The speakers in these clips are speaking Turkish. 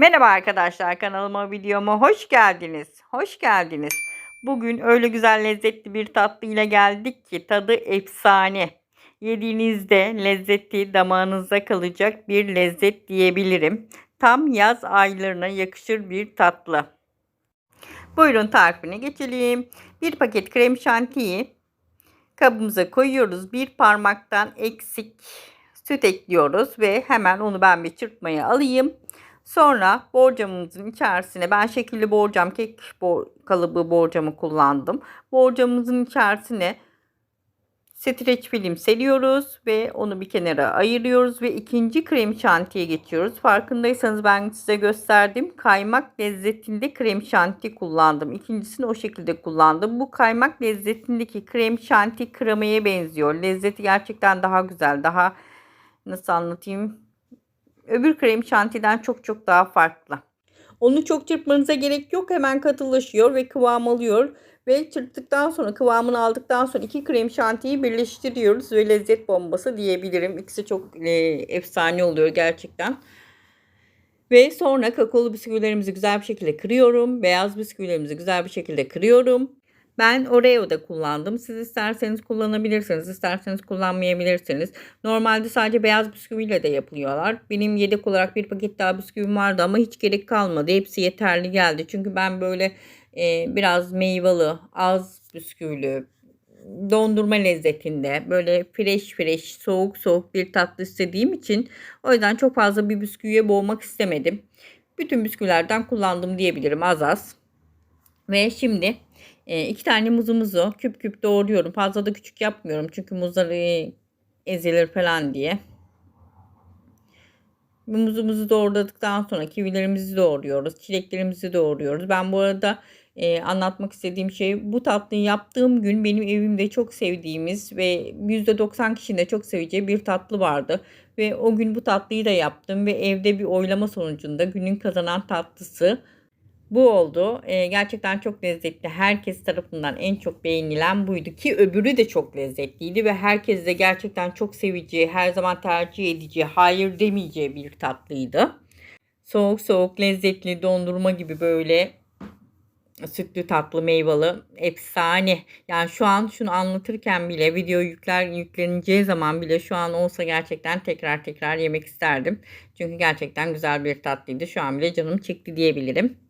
Merhaba arkadaşlar kanalıma videoma hoş geldiniz. Hoş geldiniz. Bugün öyle güzel lezzetli bir tatlı ile geldik ki tadı efsane. Yediğinizde lezzeti damağınızda kalacak bir lezzet diyebilirim. Tam yaz aylarına yakışır bir tatlı. Buyurun tarifine geçelim. Bir paket krem şantiyi kabımıza koyuyoruz. Bir parmaktan eksik süt ekliyoruz ve hemen onu ben bir çırpmaya alayım. Sonra borcamımızın içerisine ben şekilli borcam kek kalıbı borcamı kullandım. Borcamımızın içerisine streç film seriyoruz ve onu bir kenara ayırıyoruz ve ikinci krem şantiye geçiyoruz. Farkındaysanız ben size gösterdim. Kaymak lezzetinde krem şanti kullandım. İkincisini o şekilde kullandım. Bu kaymak lezzetindeki krem şanti kremaya benziyor. Lezzeti gerçekten daha güzel. Daha nasıl anlatayım? Öbür krem şantiden çok çok daha farklı. Onu çok çırpmanıza gerek yok. Hemen katılaşıyor ve kıvam alıyor. Ve çırptıktan sonra kıvamını aldıktan sonra iki krem şantiyi birleştiriyoruz ve lezzet bombası diyebilirim. İkisi çok e, efsane oluyor gerçekten. Ve sonra kakaolu bisküvilerimizi güzel bir şekilde kırıyorum. Beyaz bisküvilerimizi güzel bir şekilde kırıyorum. Ben Oreo da kullandım. Siz isterseniz kullanabilirsiniz, isterseniz kullanmayabilirsiniz. Normalde sadece beyaz bisküviyle de yapılıyorlar. Benim yedek olarak bir paket daha bisküvim vardı ama hiç gerek kalmadı. Hepsi yeterli geldi. Çünkü ben böyle e, biraz meyveli, az bisküvili, dondurma lezzetinde böyle fresh fresh soğuk soğuk bir tatlı istediğim için o yüzden çok fazla bir bisküviye boğmak istemedim. Bütün bisküvilerden kullandım diyebilirim az az. Ve şimdi e, iki tane muzumuzu küp küp doğruyorum. Fazla da küçük yapmıyorum çünkü muzları ezilir falan diye. Muzumuzu doğradıktan sonra kivilerimizi doğruyoruz. Çileklerimizi doğruyoruz. Ben bu arada e, anlatmak istediğim şey bu tatlıyı yaptığım gün benim evimde çok sevdiğimiz ve %90 kişinin de çok seveceği bir tatlı vardı. Ve o gün bu tatlıyı da yaptım ve evde bir oylama sonucunda günün kazanan tatlısı bu oldu. E, gerçekten çok lezzetli. Herkes tarafından en çok beğenilen buydu ki öbürü de çok lezzetliydi ve herkes de gerçekten çok seveceği, her zaman tercih edeceği, hayır demeyeceği bir tatlıydı. Soğuk soğuk lezzetli dondurma gibi böyle sütlü tatlı meyveli efsane. Yani şu an şunu anlatırken bile video yükler yükleneceği zaman bile şu an olsa gerçekten tekrar tekrar yemek isterdim. Çünkü gerçekten güzel bir tatlıydı. Şu an bile canım çekti diyebilirim.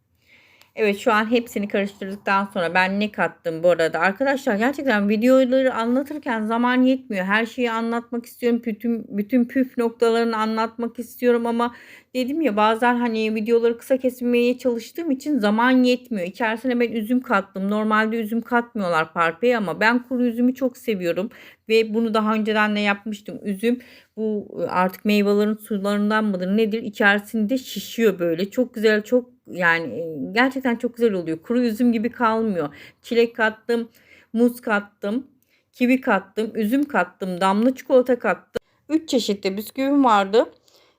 Evet şu an hepsini karıştırdıktan sonra ben ne kattım bu arada? Arkadaşlar gerçekten videoları anlatırken zaman yetmiyor. Her şeyi anlatmak istiyorum. Bütün bütün püf noktalarını anlatmak istiyorum ama dedim ya bazen hani videoları kısa kesmeye çalıştığım için zaman yetmiyor. İçerisine ben üzüm kattım. Normalde üzüm katmıyorlar parpeye ama ben kuru üzümü çok seviyorum ve bunu daha önceden de yapmıştım. Üzüm bu artık meyvelerin sularından mıdır nedir? İçerisinde şişiyor böyle. Çok güzel, çok yani gerçekten çok güzel oluyor. Kuru üzüm gibi kalmıyor. Çilek kattım, muz kattım, kivi kattım, üzüm kattım, damla çikolata kattım. 3 çeşitli bisküvim vardı.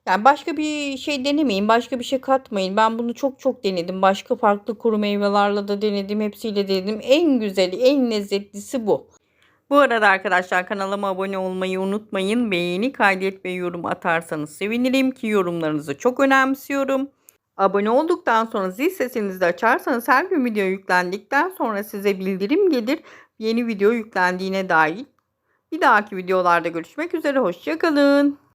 Yani başka bir şey denemeyin. Başka bir şey katmayın. Ben bunu çok çok denedim. Başka farklı kuru meyvelerle de denedim. Hepsiyle denedim. En güzeli, en lezzetlisi bu. Bu arada arkadaşlar kanalıma abone olmayı unutmayın. Beğeni, kaydet ve yorum atarsanız sevinirim ki yorumlarınızı çok önemsiyorum. Abone olduktan sonra zil sesinizi de açarsanız her gün video yüklendikten sonra size bildirim gelir. Yeni video yüklendiğine dair. Bir dahaki videolarda görüşmek üzere. Hoşçakalın.